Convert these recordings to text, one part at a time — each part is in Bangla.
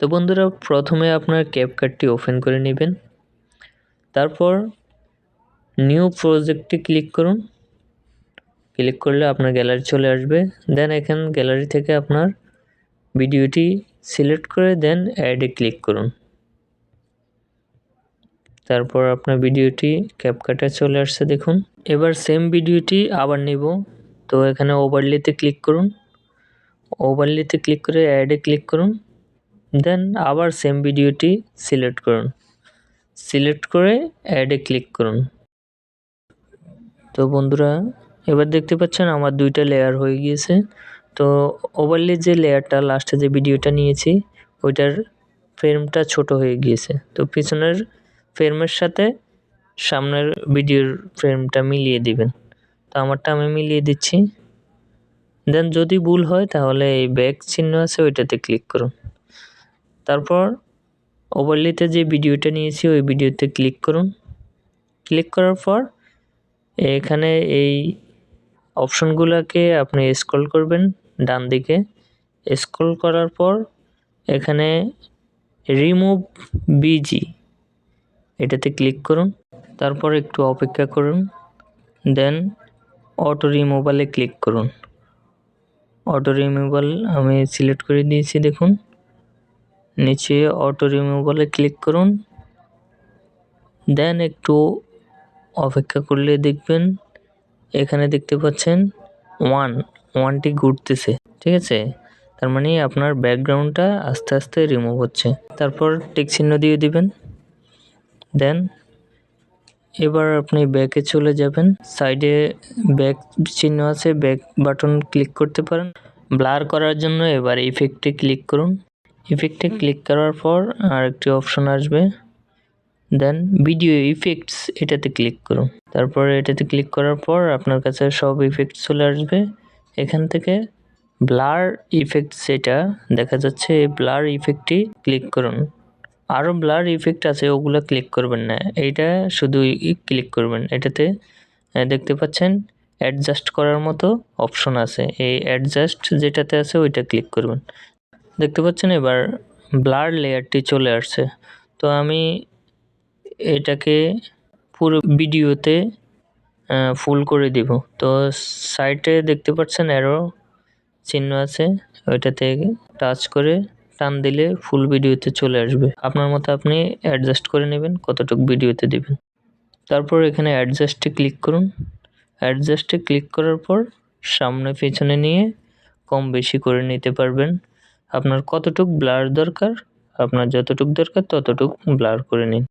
তো বন্ধুরা, প্রথমে আপনার ক্যাপকার্টটি ওপেন করে নেবেন। তারপর নিউ প্রজেক্টে ক্লিক করুন। ক্লিক করলে আপনার গ্যালারি চলে আসবে। দেন এখান গ্যালারি থেকে আপনার ভিডিওটি সিলেক্ট করে দেন অ্যাডে ক্লিক করুন। তারপর আপনার ভিডিওটি ক্যাপকাটে চলে আসছে দেখুন। এবার সেম ভিডিওটি আবার নেব। তো এখানে ওভারলিতে ক্লিক করুন। ওভারলিতে ক্লিক করে অ্যাডে ক্লিক করুন। দেন আবার সেম ভিডিওটি সিলেক্ট করুন। সিলেক্ট করে অ্যাডে ক্লিক করুন। তো বন্ধুরা, এবার দেখতে পাচ্ছেন আমার দুইটা লেয়ার হয়ে গিয়েছে। তো ওভারলি যে লেয়ারটা লাস্টে যে ভিডিওটা নিয়েছি, ওইটার ফ্রেমটা ছোট হয়ে গিয়েছে। তো পিছনের ফ্রেমের সাথে সামনের ভিডিওর ফ্রেমটা মিলিয়ে দিবেন। তো আমারটা আমি মিলিয়ে দিচ্ছি। দেন যদি ভুল হয়, তাহলে এই ব্যাক চিহ্ন আছে, ওইটাতে ক্লিক করুন। তারপর ওভারলিতে যে ভিডিওটা নিয়েছি, ওই ভিডিওতে ক্লিক করুন। ক্লিক করার পর এখানে এই অপশনগুলোকে আপনি স্ক্রল করবেন ডান দিকে স্ক্রল করার পর এখানে রিমুভ বিজি এটাতে ক্লিক করুন। তারপর একটু অপেক্ষা করুন। দেন অটো রিমুভালে ক্লিক করুন। অটো রিমুভাল আমি সিলেক্ট করে দিয়েছি, দেখুন। নিচে অটো রিমুভালে ক্লিক করুন। দেন একটু অপেক্ষা করলে দেখবেন, এখানে দেখতে পাচ্ছেন ওয়ান ওয়ানটি ঘুরতেছে, ঠিক আছে? তার মানে আপনার ব্যাকগ্রাউন্ডটা আস্তে আস্তে রিমুভ হচ্ছে। তারপর টিক চিহ্ন দিয়ে দিবেন। দেন এবার আপনি ব্যাকে চলে যাবেন। সাইডে ব্যাক চিহ্ন আছে ব্যাক বাটন ক্লিক করতে পারেন। ব্লার করার জন্য এবার ইফেক্টে ক্লিক করুন। ইফেক্টে ক্লিক করার পর আরেকটি অপশন আসবে। দেন ভিডিও ইফেক্টস এটাতে ক্লিক করুন। তারপরে এটাতে ক্লিক করার পর আপনার কাছে সব ইফেক্টস চলে আসবে। এখান থেকে ব্লার ইফেক্ট সেটা দেখা যাচ্ছে, এই ব্লার ইফেক্টটি ক্লিক করুন। আরও ব্লার ইফেক্ট আছে, ওগুলো ক্লিক করবেন না। এইটা শুধু ক্লিক করবেন। এটাতে দেখতে পাচ্ছেন অ্যাডজাস্ট করার মতো অপশন আছে। এই অ্যাডজাস্ট যেটাতে আছে, ওইটা ক্লিক করবেন। দেখতে পাচ্ছেন এবার ব্লার লেয়ারটি চলে আসছে। তো আমি এটাকে পুরো ভিডিওতে ফুল করে দিব। তো সাইটে দেখতে পাচ্ছেন অ্যারো চিহ্ন আছে। ওইটাতে টাচ করে টান দিলে ফুল ভিডিওতে চলে আসবে। আপনার মতো আপনি অ্যাডজাস্ট করে নেবেন, কতটুকু ভিডিওতে দিবেন। তারপর এখানে অ্যাডজাস্টে ক্লিক করুন। অ্যাডজাস্টে ক্লিক করার পর সামনে পেছনে নিয়ে কম বেশি করে নিতে পারবেন। আপনার কতটুক ব্লার দরকার, আপনার যতটুক দরকার ততটুক ব্লার করে নিন।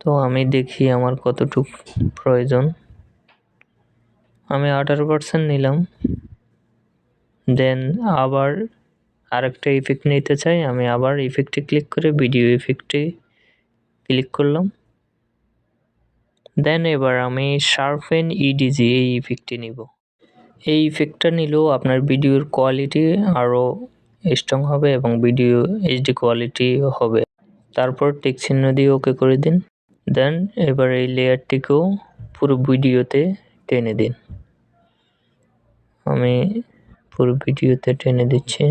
তো আমি দেখি আমার কতটুক প্রয়োজন। আমি আঠারো পার্সেন্ট নিলাম। দেন আবার আরেকটা ইফেক্ট নিতে চাই। আমি আবার ইফেক্টে ক্লিক করে ভিডিও ইফেক্টে ক্লিক করলাম। দেন এবার আমি শার্পেন ইডিজি এই ইফেক্টটি নিব। এই ইফেক্টটা নিলেও আপনার ভিডিওর কোয়ালিটি আরও স্ট্রং হবে এবং ভিডিও এইচডি কোয়ালিটি হবে। তারপর টেক চিহ্ন দিয়ে ওকে করে দিন। দেন এবার এই লেয়ারটিকেও পুরো ভিডিওতে টেনে দিন। আমি পুরো ভিডিওতে টেনে দিচ্ছি।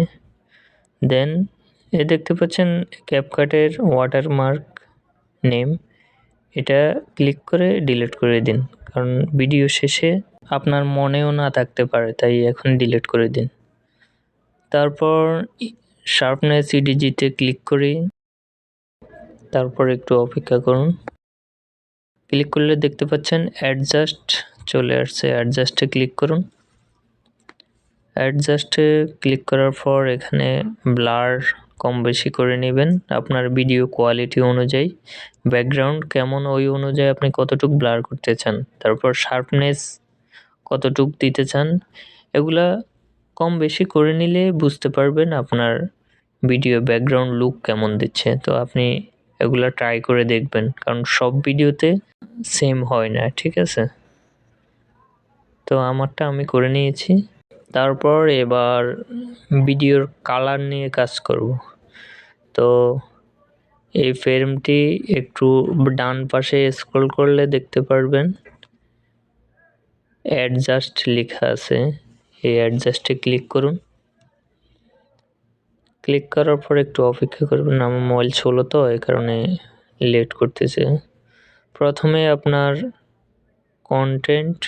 দেন এ দেখতে পাচ্ছেন ক্যাপকাটের ওয়াটারমার্ক নেম এটা ক্লিক করে ডিলিট করে দিন। কারণ ভিডিও শেষে আপনার মনেও না থাকতে পারে, তাই এখন ডিলিট করে দিন। তারপর শার্পনেস ইডিজিতে ক্লিক করি। তারপর একটু অপেক্ষা করুন। ক্লিক করলে দেখতে পাচ্ছেন অ্যাডজাস্ট চলে আসছে। অ্যাডজাস্টে ক্লিক করুন। অ্যাডজাস্টে ক্লিক করার পর এখানে ব্লার কম বেশি করে নেবেন। আপনার ভিডিও কোয়ালিটি অনুযায়ী। ব্যাকগ্রাউন্ড কেমন ওই অনুযায়ী আপনি কতটুকু ব্লার করতে চান। তারপর শার্পনেস কতটুক দিতে চান, এগুলা কম বেশি করে নিলে বুঝতে পারবেন আপনার ভিডিও ব্যাকগ্রাউন্ড লুক কেমন দিচ্ছে। তো আপনি এগুলা ট্রাই করে দেখবেন, কারণ সব ভিডিওতে সেম হয় না, ঠিক আছে? তো আমারটা আমি করে নিয়েছি। তারপর এবার ভিডিওর কালার নিয়ে কাজ করব। তো এই ফ্রেমটি একটু ডান পাশে স্ক্রল করলে দেখতে পারবেন। অ্যাডজাস্ট লেখা আছে। এই অ্যাডজাস্টে ক্লিক করুন। ক্লিক করার পর একটু অপেক্ষা করবেন। আমার মোবাইল ছোলো তো, এই কারণে লেট করতেছে। প্রথমে আপনার কন্টেন্ট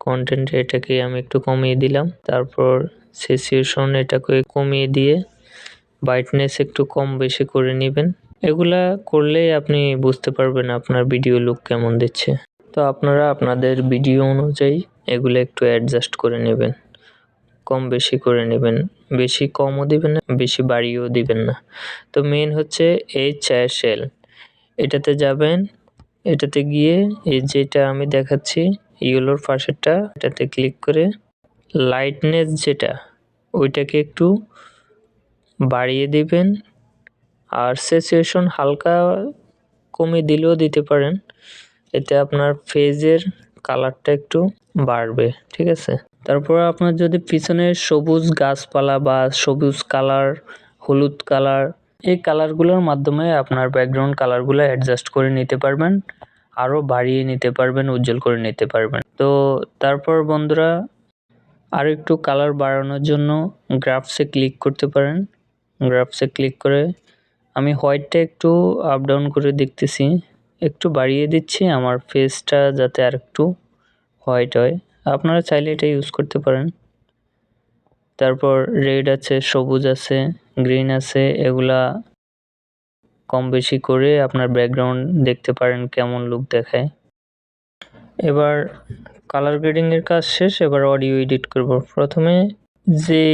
কন্টেন্ট এটাকে আমি একটু কমিয়ে দিলাম। তারপর সেসিয়েশন এটাকে কমিয়ে দিয়ে ব্রাইটনেস একটু কম বেশি করে নেবেন। এগুলা করলেই আপনি বুঝতে পারবেন আপনার ভিডিও লুক কেমন দিচ্ছে। তো আপনারা আপনাদের ভিডিও অনুযায়ী এগুলো একটু অ্যাডজাস্ট করে নেবেন। কম বেশি করে নেবেন। বেশি কমও দিবেন না, বেশি বাড়িয়েও দিবেন না। তো মেন হচ্ছে এইচ এস সেল এটাতে যাবেন, এটাতে গিয়ে এই যেটা আমি দেখাচ্ছি ইয়েলোর পাশেরটা এটাতে ক্লিক করে লাইটনেস যেটা, ওইটাকে একটু বাড়িয়ে দিবেন। আর সেচুয়েশন হালকা কমিয়ে দিলেও দিতে পারেন। এতে আপনার ফেজের কালারটা একটু বাড়বে, ঠিক আছে? তারপর আপনার যদি পিছনে সবুজ গাছপালা বা সবুজ কালার, হলুদ কালার, এই কালারগুলোর মাধ্যমে আপনার ব্যাকগ্রাউন্ড কালারগুলো অ্যাডজাস্ট করে নিতে পারবেন, আরও বাড়িয়ে নিতে পারবেন, উজ্জ্বল করে নিতে পারবেন। তো তারপর বন্ধুরা আর একটু কালার বাড়ানোর জন্য গ্রাফসে ক্লিক করতে পারেন। গ্রাফসে ক্লিক করে আমি হোয়াইটটা একটু আপ ডাউন করে দেখতেছি। একটু বাড়িয়ে দিচ্ছি, আমার ফেসটা যাতে আর একটু হোয়াইট হয়। আপনারা চাইলে এটা ইউজ করতে পারেন। তারপর রেড আছে, সবুজ আছে গ্রিন আছে, এগুলা কম বেশি করে আপনার ব্যাকগ্রাউন্ড দেখতে পারেন কেমন লুক দেখায়। এবার কালার গ্রেডিংয়ের কাজ শেষ, এবার অডিও এডিট করব। প্রথমে যে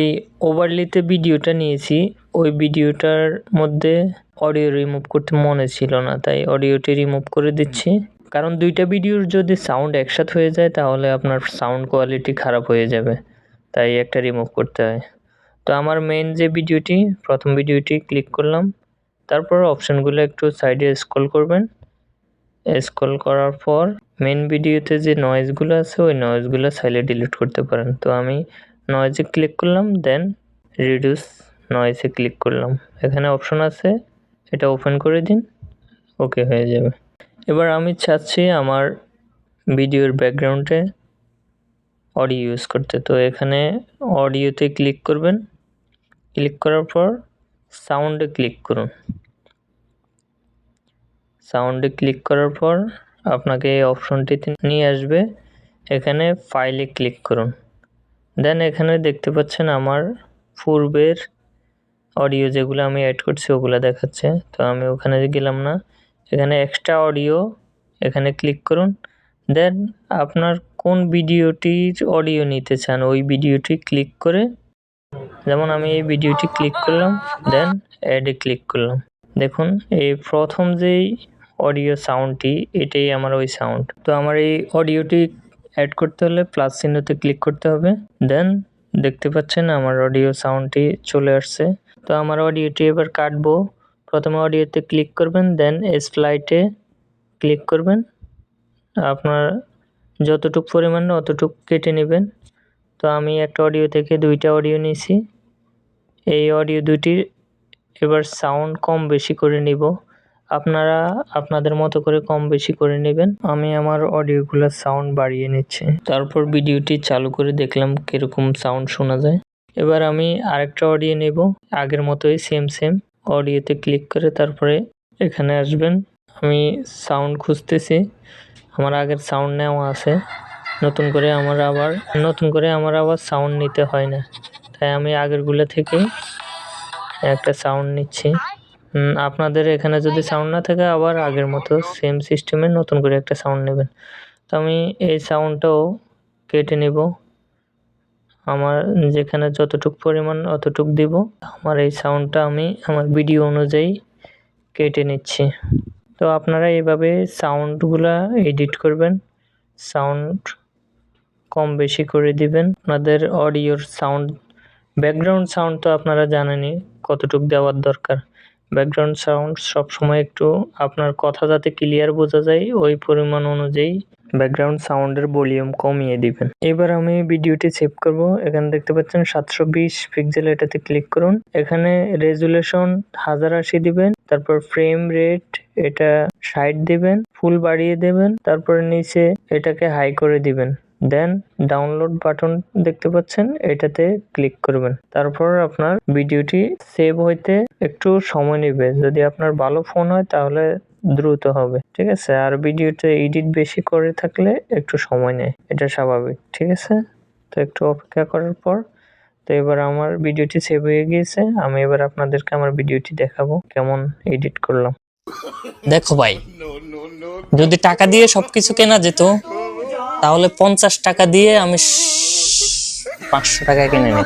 ওভারলিতে ভিডিওটা নিয়েছি, ওই ভিডিওটার মধ্যে অডিও রিমুভ করতে মনে ছিল না, তাই অডিওটি রিমুভ করে দিচ্ছি। কারণ দুইটা ভিডিওর যদি সাউন্ড একসাথে হয়ে যায়, তাহলে আপনার সাউন্ড কোয়ালিটি খারাপ হয়ে যাবে, তাই একটা রিমুভ করতে হয়। তো আমার মেন যে ভিডিওটি প্রথম ভিডিওটি ক্লিক করলাম। তারপর অপশানগুলো একটু সাইডে স্ক্রল করবেন। স্ক্রল করার পর মেন ভিডিওতে যে নয়েজগুলো আছে, ওই নয়েজগুলো সাইলে ডিলিট করতে পারেন। তো আমি নয়েজে ক্লিক করলাম দেন রিডিউস নয়েজে ক্লিক করলাম। এখানে অপশন আছে, এটা ওপেন করে দিন ওকে হয়ে যাবে। এবার আমি চাচ্ছি আমার ভিডিওর ব্যাকগ্রাউন্ডে অডিও ইউজ করতে। তো এখানে অডিওতে ক্লিক করবেন। ক্লিক করার পর সাউন্ডে ক্লিক করুন। সাউন্ডে ক্লিক করার পর আপনাকে এই অপশনটিতে নিয়ে আসবে। এখানে ফাইলে ক্লিক করুন। দেন এখানে দেখতে পাচ্ছেন আমার পূর্বের অডিও যেগুলো আমি অ্যাড করছি ওগুলো দেখাচ্ছে। তো আমি ওখানে গেলাম না। এখানে এক্সট্রা অডিও এখানে ক্লিক করুন। দেন আপনার কোন ভিডিওটির অডিও নিতে চান, ওই ভিডিওটি ক্লিক করে, যেমন আমি এই ভিডিওটি ক্লিক করলাম দেন অ্যাডে ক্লিক করলাম। দেখুন, এই প্রথম যেই অডিও সাউন্ডটি এটাই আমার ওই সাউন্ড তো আমার এই অডিওটি অ্যাড করতে হলে প্লাস চিহ্নতে ক্লিক করতে হবে। দেন দেখতে পাচ্ছেন আমার অডিও সাউন্ডটি চলে আসছে। তো আমার অডিওটি এবার কাটবো। প্রথমে অডিওতে ক্লিক করবেন দেন স্লাইটে ক্লিক করবেন। আপনার যতটুক পরিমাণ অতটুক কেটে নেবেন। তো আমি একটা অডিও থেকে দুইটা অডিও নিয়েছি এই অডিও দুইটির এবার সাউন্ড কম বেশি করে নিব। আপনারা আপনাদের মতো করে কম বেশি করে নেবেন। আমি আমার অডিওগুলোর সাউন্ড বাড়িয়ে নিচ্ছি। তারপর ভিডিওটি চালু করে দেখলাম কীরকম সাউন্ড শোনা যায়। এবার আমি আরেকটা অডিও নেব। আগের মতোই সেম সেম অডিওতে ক্লিক করে তারপরে এখানে আসবেন। আমি সাউন্ড খুঁজতেছি। আমার আগের সাউন্ড নেওয়া আছে। নতুন করে আমার আবার, নতুন করে আমার আবার সাউন্ড নিতে হয় না। তাই আমি আগেরগুলো থেকে একটা সাউন্ড নিচ্ছি। আপনাদের এখানে যদি সাউন্ড না থাকে আবার আগের মতো সেম সিস্টেমে নতুন করে একটা সাউন্ড নেবেন। তো আমি এই সাউন্ডটাও কেটে নেব। আমার যেখানে যতটুক পরিমাণ অতটুক দিব। আমার এই সাউন্ডটা আমি আমার ভিডিও অনুযায়ী কেটে নিচ্ছি। তো আপনারা এইভাবে সাউন্ডগুলা এডিট করবেন। সাউন্ড কম বেশি করে দিবেন। আপনাদের অডিওর সাউন্ড ব্যাকগ্রাউন্ড সাউন্ড তো আপনারা জানেনই কতটুক দেওয়ার দরকার। ব্যাকগ্রাউন্ড সাউন্ড সবসময় একটু আপনার কথা যাতে ক্লিয়ার বোঝা যায়, ওই পরিমাণ অনুযায়ী ব্যাকগ্রাউন্ড সাউন্ডের ভলিউম কমিয়ে দিবেন। এবার আমি ভিডিওটি সেভ করব। এখানে দেখতে পাচ্ছেন সাতশো বিশ পিক্সেল এটাতে ক্লিক করুন। এখানে রেজুলেশন হাজার আশি দিবেন, তারপর ফ্রেম রেট এটা ষাট দিবেন ফুল বাড়িয়ে দেবেন, তারপর নিচে এটাকে হাই করে দিবেন। দেন ডাউনলোড বাটন দেখতে পাচ্ছেন, এটাতে ক্লিক করবেন। তারপর আপনার ভিডিওটি সেভ হইতে একটু সময় নেবে। যদি আপনার ভালো ফোন হয়, তাহলে দ্রুত হবে। ঠিক আছে? আর ভিডিওতে এডিট বেশি করে থাকলে একটু সময় নেয়। এটা স্বাভাবিক। ঠিক আছে? তো একটু অপেক্ষা করার পর, তো এবার আমার ভিডিওটি সেভ হয়ে গিয়েছে। আমি এবার আপনাদেরকে আমার ভিডিওটি দেখাবো কেমন এডিট করলাম। দেখো ভাই, যদি টাকা দিয়ে সবকিছু কেনা যেত তাহলে পঞ্চাশ টাকা দিয়ে আমি পাঁচশো টাকা কিনে নিই।